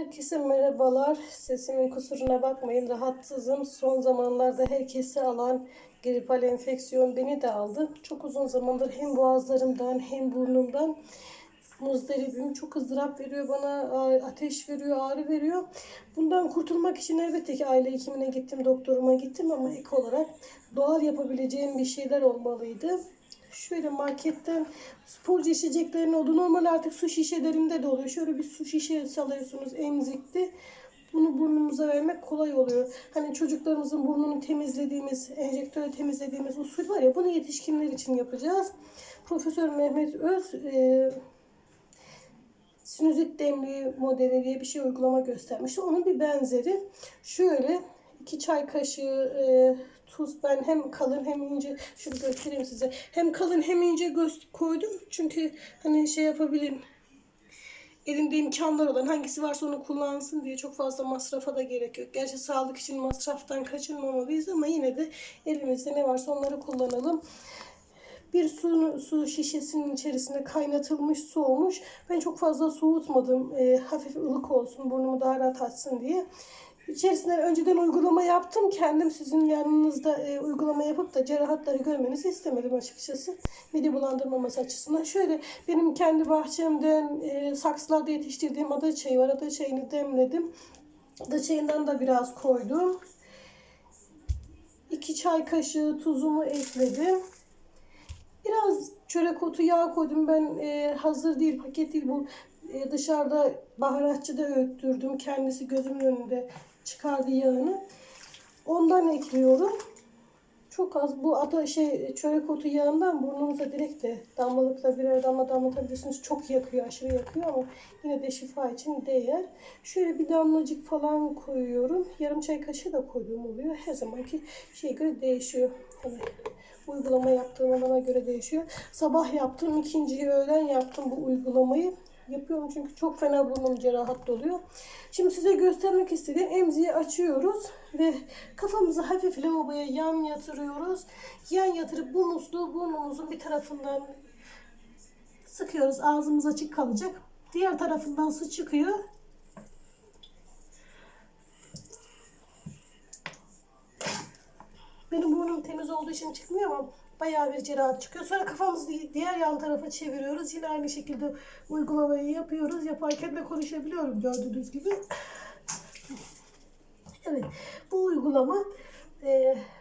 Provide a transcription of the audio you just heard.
Herkese merhabalar. Sesimin kusuruna bakmayın. Rahatsızım. Son zamanlarda herkesi alan gripal enfeksiyon beni de aldı. Çok uzun zamandır hem boğazlarımdan hem burnumdan muzdaribim. Çok ızdırap veriyor bana. Ateş veriyor, ağrı veriyor. Bundan kurtulmak için elbette ki aile hekimine gittim, doktoruma gittim ama ek olarak doğal yapabileceğim bir şeyler olmalıydı. Şöyle marketten sporcu içeceklerin oldu. Normal artık su şişelerinde de oluyor. Şöyle bir su şişesi alıyorsunuz emzikli. Bunu burnumuza vermek kolay oluyor. Hani çocuklarımızın burnunu temizlediğimiz, enjektörle temizlediğimiz usul var ya bunu yetişkinler için yapacağız. Profesör Mehmet Öz e, sinüzit demliği modeli diye bir şey uygulama göstermişti. Onun bir benzeri. Şöyle iki çay kaşığı e, tuz ben hem kalın hem ince şöyle göstereyim size. Hem kalın hem ince göz koydum. Çünkü hani şey yapabilirim. Elinde imkanlar olan hangisi varsa onu kullansın diye çok fazla masrafa da gerek yok. Gerçi sağlık için masraftan kaçınmamalıyız ama yine de elimizde ne varsa onları kullanalım. Bir su, su şişesinin içerisinde kaynatılmış su olmuş. Ben çok fazla soğutmadım. E, hafif ılık olsun, burnumu daha rahat açsın diye. İçerisine önceden uygulama yaptım. Kendim sizin yanınızda e, uygulama yapıp da cerrahatları görmenizi istemedim açıkçası. Mide bulandırmaması açısından. Şöyle benim kendi bahçemden e, saksılarda yetiştirdiğim ada çayı var. Ada çayını demledim. Ada çayından da biraz koydum. 2 çay kaşığı tuzumu ekledim. Biraz çörek otu yağ koydum. Ben e, hazır değil, paket değil bu. E, dışarıda baharatçıda öğüttürdüm. Kendisi gözümün önünde çıkardı yağını. Ondan ekliyorum. Çok az bu ata şey çörek otu yağından burnunuza direkt de damlalıkla birer damla damlatabilirsiniz. Çok yakıyor, aşırı yakıyor ama yine de şifa için değer. Şöyle bir damlacık falan koyuyorum. Yarım çay kaşığı da koyduğum oluyor. Her zamanki şeye göre değişiyor. Hani uygulama yaptığım alana göre değişiyor. Sabah yaptım, ikinci öğlen yaptım bu uygulamayı. Yapıyorum çünkü çok fena burnum cerahat doluyor. Şimdi size göstermek istediğim emziği açıyoruz ve kafamızı hafif lavaboya yan yatırıyoruz. Yan yatırıp bu musluğu burnumuzun bir tarafından sıkıyoruz. Ağzımız açık kalacak. Diğer tarafından su çıkıyor. Benim burnum temiz olduğu için çıkmıyor ama bayağı bir cerahat çıkıyor. Sonra kafamızı diğer yan tarafa çeviriyoruz. Yine aynı şekilde uygulamayı yapıyoruz. Yaparken de konuşabiliyorum gördüğünüz gibi. Evet bu uygulama e,